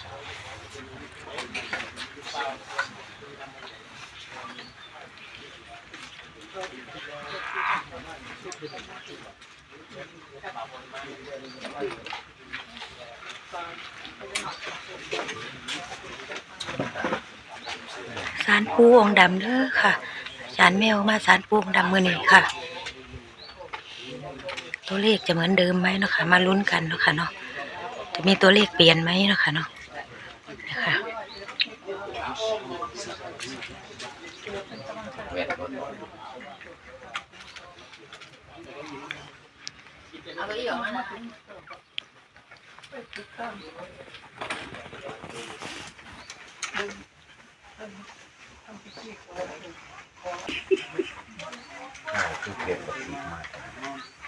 สารปูองค์ดำเด้อค่ะ สารแมวมาสารปูองค์ดำมือนี้ค่ะ ตัวเลขจะเหมือนเดิมไหมเนาะค่ะ มาลุ้นกันเนาะค่ะเนาะ จะมีตัวเลขเปลี่ยนไหมเนาะค่ะเนาะ นะคะข้าวคือเก็บกับสีมา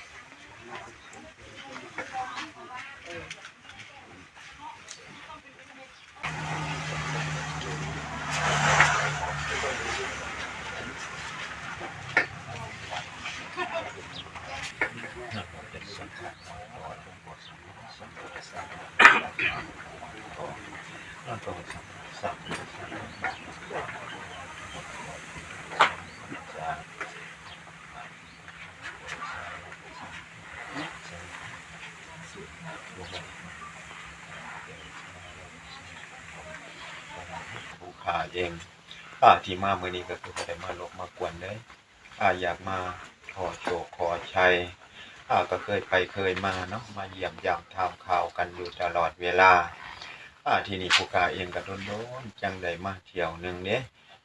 ผู้าเองป้าที่มาเมื่อนี้ก็คือบ่ได้มาลบมากวนเลยอ่าอยากมาขอโชคขอชัยอ่าก็เคยไปเคยมาเนาะมาเยี่ยมยามทำข่าวกันอยู่ตลอดเวลาอ่าที่นี่ผู้ขาเองก็โดนๆจังได้มาเที่ยวหนึ่งเด้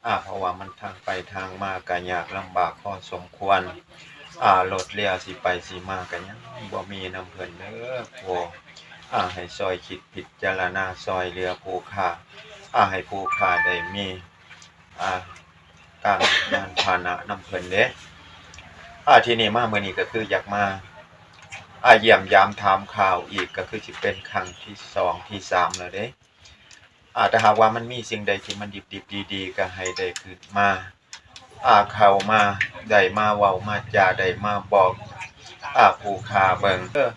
อ่าเพราะว่ามันทางไปทางมาก็ยากลำบากพอสมควรอ่ารถเรือสิไปสิมากันยังบ่มีน้ำเพิ่นเด้อโอ้อ่าให้ซอยคิดพิจารณาซอยเรือผู้ค้า อ่าให้ผู้ค้าได้มีอ่าการยานพาหนะนำเพิ่นเด้อ่าที่นี่มามื้อนี้ก็คืออยากมาอ่าเยี่ยมยามถามข่าวอีกก็คือสิเป็นครั้งที่สองที่สามแล้วเด้อ่าถ้าหากว่ามันมีสิ่งใดที่มันดิบๆดีๆ ก็ให้ได้คืนมาอ่าเข้ามาได้มาเว้ามาจาได้มาบอกอ่าผู้ค้าเบิงเออ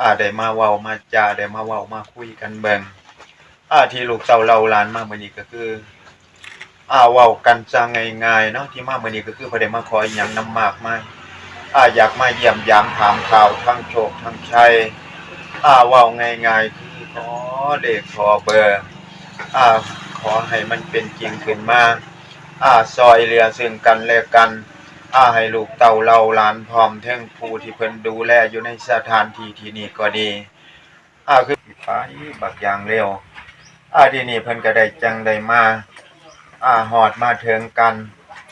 อ่าได้มาเว้ามาจาได้มาเว้ามาคุยกันเบิง อ่าที่ลูกเต้าเล่าหลานมามื้อนี้ก็คืออ่าเว้ากันจังง่ายๆเนาะที่มามื้อนี้ก็คือบ่ได้มาขออิหยังนำมากมายอ่าอยากมาเยี่ยมยามถามข่าวทั้งโชคทั้งชัยอ่าเว้าง่ายๆคือขอเลขขอเบอร์อ่าขอให้มันเป็นจริงขึ้นมาอ่าซอยเรือซึ่งกันและกันอ่าให้ลูกเต่าเราหลานพร้อมทั้งผู้ที่เพิ่นดูแลอยู่ในสถานที่ที่นี่ก็ดีอ่าคือไปบักอย่างเร็ว อ่าที่นี่เพิ่นก็ได้จังได้มาอ่าหอดมาเถึงกัน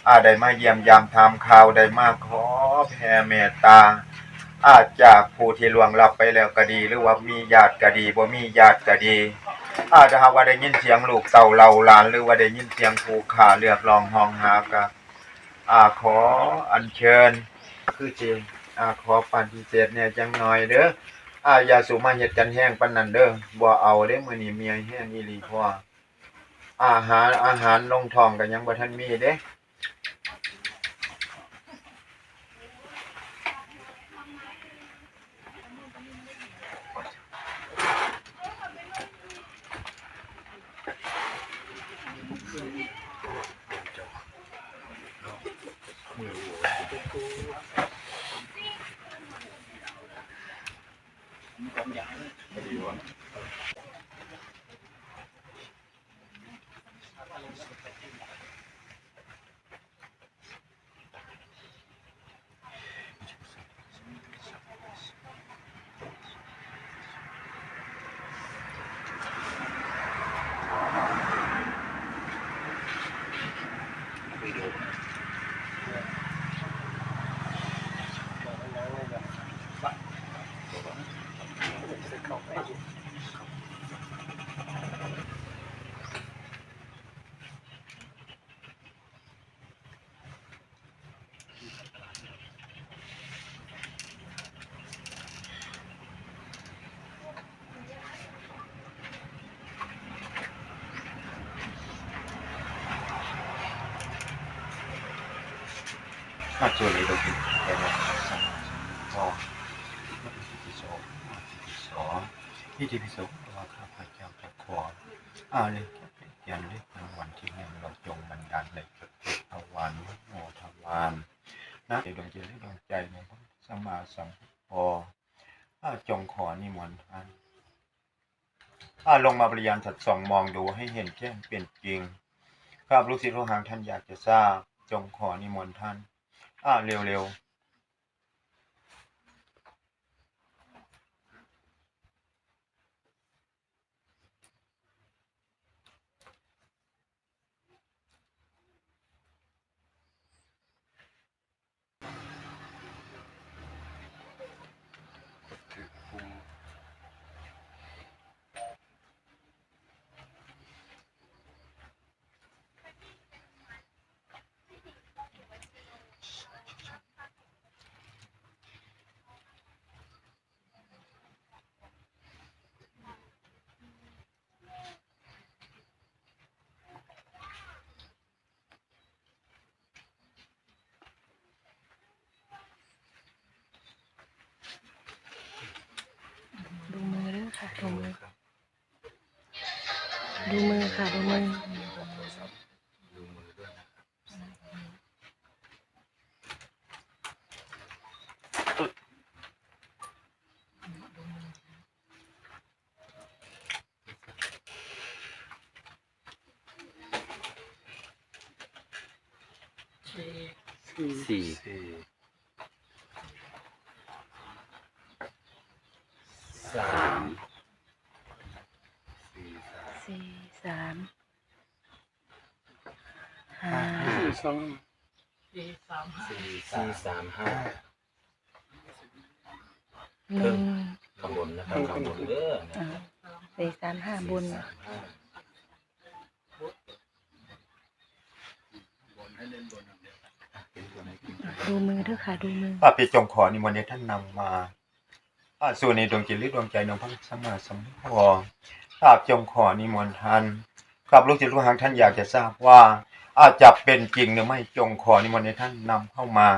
อ่าได้มาเยี่ยมยามถามข่าวได้มาขอแผ่เมตตาอาจากผู้ที่ล่วงลับไปแล้วก็ดี หรือว่ามีญาติก็ดีบ่มีญาติก็ดี อาจจะหากว่าได้ยินเสียงลูกเต่าเราหลาน หรือว่าได้ยินเสียงผู้ขาเรียกร้องห้องหาก็อาขออัญเชิญ คือจริงอาขอปฏิเสธเนี่ยจังหน่อยเด้อ อ่ายาสูมาเห็ดกันแห้งปันนันเด้อบ่เอาเด้มื้อนี้เมียแห้งอีหลีพ่ออาหารอาหารลงท้องก็ยังบ่ทันมีเด้ ข้าส่วนนี้เราคิดแค่นั้นพอที่สองที่สองที่ที่พิสงว่าข้าพเจ้าจะขออ่าเลยยันเลขรางวัลที่หนึ่งเราจงบันดาลในพระพุทวานโมทวานนะในดวงใจดวงใจของพระสัมมาสัมพุทธอ่าจงขอนิมนต์ท่านอ่าลงมาปริยานสัดส่องมองดูให้เห็นแจ้งเป็นจริงครับลูกศิษย์ลูกหางท่านอยากจะทราบ จงขอนิมนต์ท่าน อ่าเร็วๆ ดูมือเด้อค่ะ ดูมือ ดูมือ ค่ะดูมือสี่สาม สี่สามห้าสองสี่สามห้าหนึ่งข้างบนนะครับข้างบนเด้ออ่าสี่สามห้าบนสามห้าดูมือเด้อค่ะดูมือป้าปีจงขอนิมนต์ให้ท่านนำมาอาสู่ในดวงจิตหรือดวงใจของพระสัมมาสัมพุทธเจ้า ข้าจงขอนิมนต์ท่านครับลูกศิษย์ลูกหางท่านอยากจะทราบว่า อาจจะเป็นจริงหรือไม่จงขอนิมนต์ให้ท่านนำเข้ามา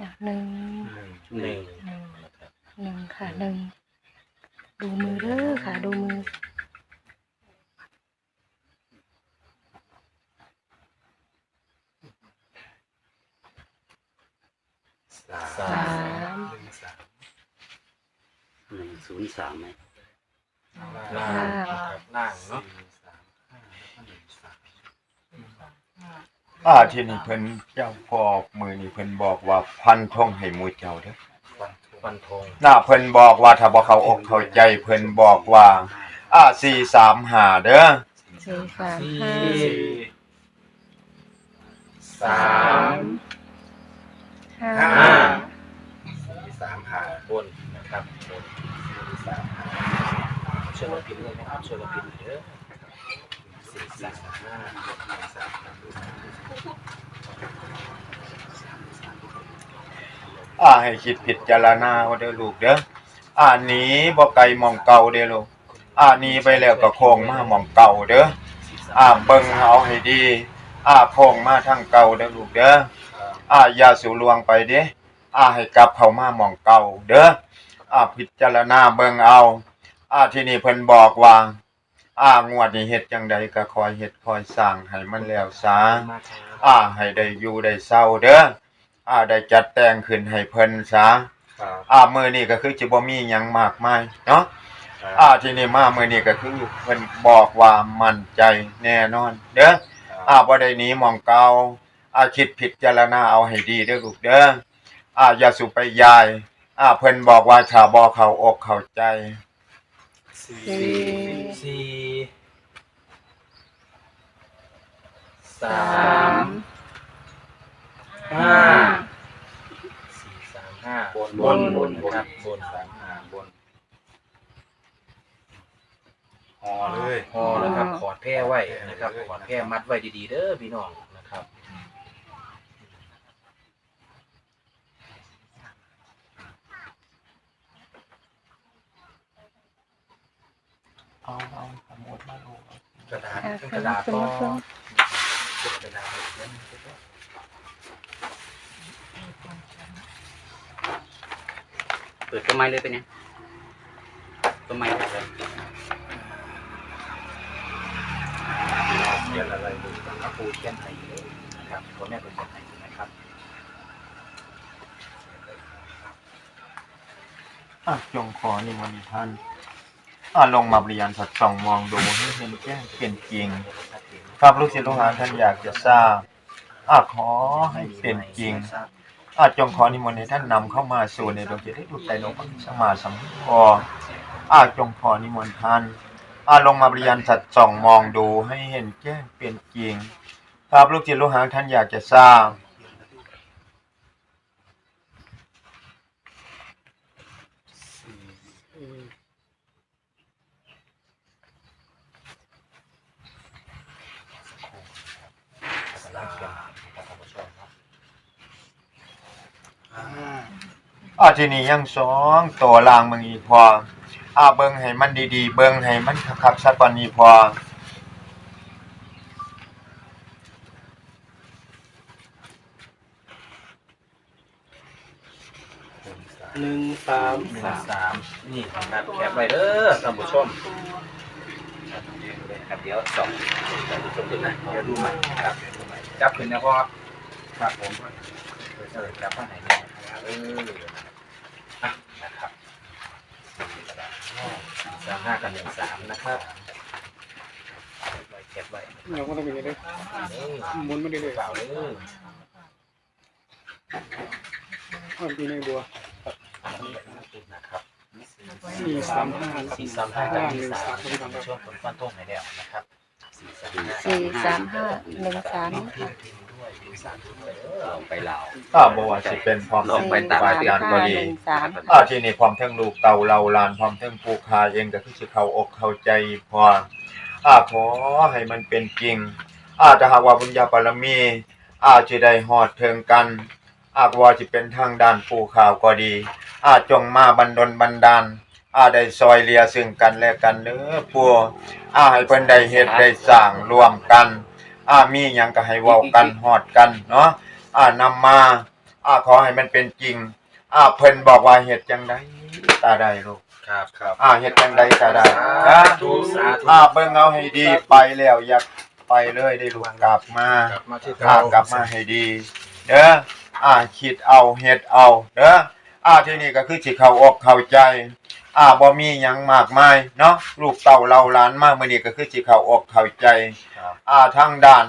อะหนึ่งหนึ่ง หนึ่งหนึ่งค่ะหนึ่งดูมือเด้อค่ะ ดูมือ สา สาม ม หนึ่งศูนย์สามไหม ล่างนะครับล่างเนาะ อ่าที่นี่เพิ่นเจ้าพ่อมือนี่เพิ่นบอกว่าพันท่องให้หมูเจ้าเด้อฟันธงหน้าเพิ่นบอกว่าถ้าบ่เข้าอกเข้าใจเพิ่นบอกว่า อ่า435เด้อสี่สามสี่ห้าสามห้าห้าสี่สามห้าบนนะครับบนสี่สามห้าช่วยเราพิมพ์เลยนะครับช่วยเราพิมพ์เด้อสี่สามห้าสามห้า อ่าให้คิดพิจารณาเอาเด้อลูกเด้ออ่าหนี้บ่ไกลหมองเก่าเด้อลูกอ่าหนี้ไปแล้วก็โค้งมาหมองเก่าเด้ออ่าเบิ่งเอาให้ดี อ่าโค้งมาทางเก่าเด้อลูกเด้ออ่าอย่าสูลวงไปเด้อ่าให้กลับเข้ามาหมองเก่าเด้ออ่าพิจารณาเบิ่งเอา อ่าที่นี่เพิ่นบอกว่าอ่างวดนี้เฮ็ดจังใดก็คอยเฮ็ดคอยสร้างให้มันแล้วซะมาครับอ่าให้ได้อยู่ได้เศร้าเด้อ อ่าได้จัดแต่งขึ้นให้เพิ่นซะครับอ่ามื้อนี้ก็คือสิบ่มีหยังมากมายเนาะอ่าที่นี่มามื้อนี้ก็คือเพิ่นบอกว่ามั่นใจแน่นอนเด้ออ่าบ่ได้หนีหมองเก่าอ่าคิดพิจารณาเอาให้ดีเด้อลูกเด้ออ่าอย่าสุไปยายอ่าเพิ่นบอกว่าถ้าบ่เข้าอกเข้าใจสี่สี่สาสามม ห้าสี่สามห้าบนบนบนครับบนสามห้าบนพอเลยพอนะครับ ขอดแพร่ไว้นะครับ ขอดแพร่มัดไว้ดีๆเด้อพี่น้องนะครับเอาเอาสมุดมาดูกระดาษอ่าเป็นกระดาษสมุดสมุดเป็นกระดาษ เขียนเปิดต้นไม้เลยไปเนี่ยต้นไม้เลยเขียนอะไรดูก่อนนะครูเขียนให้เลยนะครับตัวแม่เป็นเขียนให้นะครับอะจงขอนิมนต์ท่านอะลงมาเรียนสัดส่องมองดูให้เห็นแจ้งเป็นจริงครับลูกศิษย์ลูกหาท่านอยากจะทราบอาขอให้เป็นจริง อาจงขอนิมนต์ให้ท่านนำเข้ามาสู่ในดวงจิตให้ดูใจลงพระสมมาสัมพุทธอาจงขอนิมนต์ท่านอาลงมาบริยนสัดส่องมองดูให้เห็นแจ้งเป็นจริงภาพลูกจิตลูกหางท่านอยากจะทราบ สลาเขียนนะครับท่านผู้ชมครับ อาทีนี้ยังสองตัวลางมึงอีพออาเบิงให้มันดีๆ เบิงให้มันคักๆสักกว่านี้พอหนึ่งสามหนึ่งสามนี่นะครับแคปไว้เด้อท่านผู้ชมครับเดี๋ยวสองท่านผู้ชมดูนะเดี๋ยวดูใหม่ครับเดี๋ยวดูใหม่จับขึ้นนะพ่อครับผมเดี๋ยวจะจับข้างไหนเนี่ยเออ นะครับสี่กระดาษสี่สามห้ากับหนึ่งสามนะครับเก็บไว้เราก็ต้องไปเลยเออหมุนไม่ได้เลยเปล่าเลยมันมีในบัวนะครับสี่สามห้าสี่สามห้ากับหนึ่งสามช่วงฝนฟันต้งให้แล้วนะครับสี่สามห้าสี่สามห้าหนึ่งสาม พิมพ์พิมพ์ด้วยพิมพ์สามด้วยเออลองไปลาวอาบ่ว่าสิเป็นพร้อมลองไปตามฝ่ายการก็ดีหนึ่งสามอาทีนี้พร้อมทั้งลูกเต่าเราหลานพร้อมทั้งผู้คาเองก็คือสิเข้าอกเข้าใจพออาขอให้มันเป็นจริง อาถ้าหากว่าบุญญาบารมี อาจะได้ฮอดเทิงกัน อาจว่าจะเป็นทางด้านผู้ข่าวก็ดี อาจงมาบันดลบันดาลอาได้ซอยเลียซึ่งกันและกันเด้อปัวอาให้เพิ่นได้เฮ็ดได้สร้างร่วมกัน อามีหยังก็ให้เว้ากันฮอดกันเนาะอานำมาอาขอให้มันเป็นจริงอาเพิ่นบอกว่าเฮ็ดจังไดตาได้ลูก ครับครับอาเฮ็ดจังไดก็ได้สานะธุสาธุอาเบิ่งเอาให้ดีไปแล้วอยากไปเลยได้ลูกกลับมา กลับมาที่อ่ากลับมาให้ดีเด้ออ่าคิดเอาเฮ็ดเอาเด้ออ่าที่นี่ก็คือสิเข้าอกเข้าใจ อ่าบ่มีหยังมากมายเนาะลูกเต่าเราหลานมามื้อนี้ก็คือสิเข้าอกเข้าใจครับ อ่าทางด้าน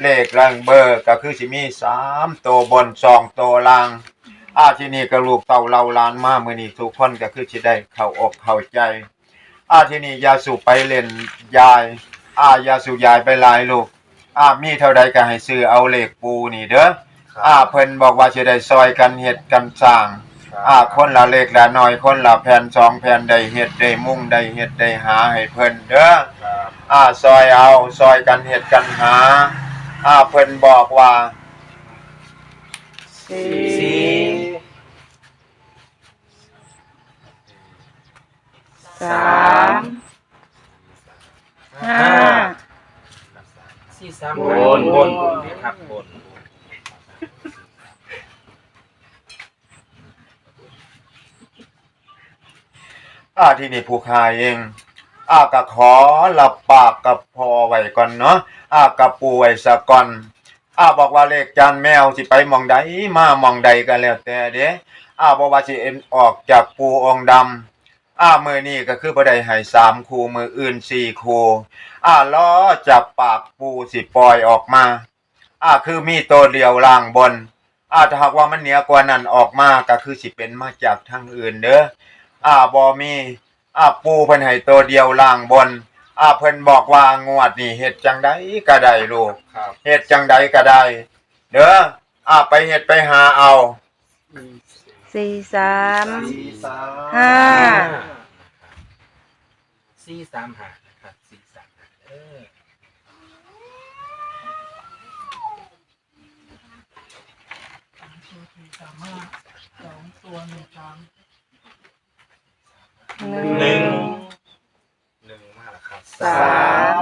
เลขแรงเบอร์ก็คือสิมี3ตัวบน2ตัวล่างอ่าที่นี่ก็ลูกเต่าเราหลานมามื้อนี้ทุกคนก็คือสิได้เข้าอกเข้าใจอ่าที่นี่อยาสูบไปเล่นยายอ่าอยาสูบยายไปหลายลูกอ่ามีเท่าใดก็ให้ซื้อเอาเลขปูนี่เด้ออ่าเพิ่นบอกว่าสิได้ซอยกันเฮ็ดกันสร้าง อ่าคนละเล็กละน้อยคนละแผ่นสองแผ่นได้เฮ็ดได้มุ่งได้เฮ็ดได้หาให้เพิ่นเด้อครับอ่าซอยเอาซอยกันเฮ็ดกันหาอ่าเพิ่นบอกว่าสี่สี่สามห้าสี่สามบนบนนะครับบน อาที่นี่ผู้ขายเองอาก็ขอรับปากกับพอไว้ก่อนเนาะอากับปูไว้ซะก่อนอาบอกว่าเลขจานแมวสิไปมองใดมามองใดก็แล้วแต่เด้อ่าบอกว่าสิเอ็นออกจากปูองดำอ่ามือนี้ก็คือบ่ได้ให้สามคูมืออื่นสี่คูอ่าล้อจากปากปูสิปล่อยออกมาอาคือมีตัวเดียวล่างบนอาถ้าหากว่ามันเหนือกว่านั้นออกมาก็คือสิเป็นมาจากทางอื่นเด้อ อ่าบ่มีอ่าปูเพิ่นให้ตัวเดียวล่างบนอ่าเพิ่นบอกว่างวดนี่เฮ็ดจังไดก็ได้ลูกครับเฮ็ดจังใดก็ได้ เด้ออ่าไปเฮ็ดไปหาเอาสี่สามสี่สามห้าสี่สามห้านะครับสี่สามห้าเออหนึ่ง หนึ่งมาสา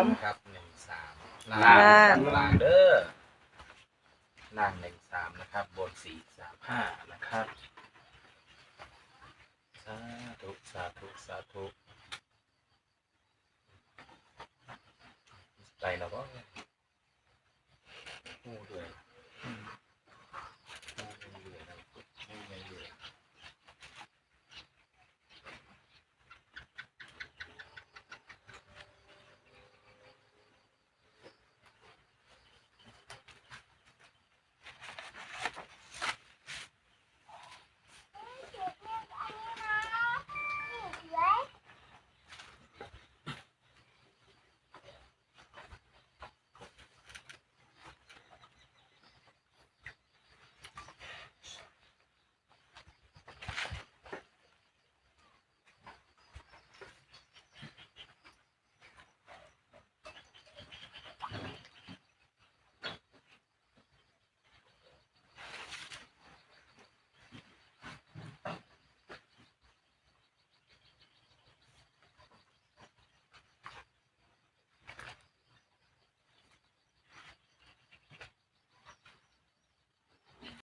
มครับหนึ่งสามล่างล่างเด้อล่างหนึ่งสามนะครับ บนสี่สามห้านะครับสาธุสาธุสาธุ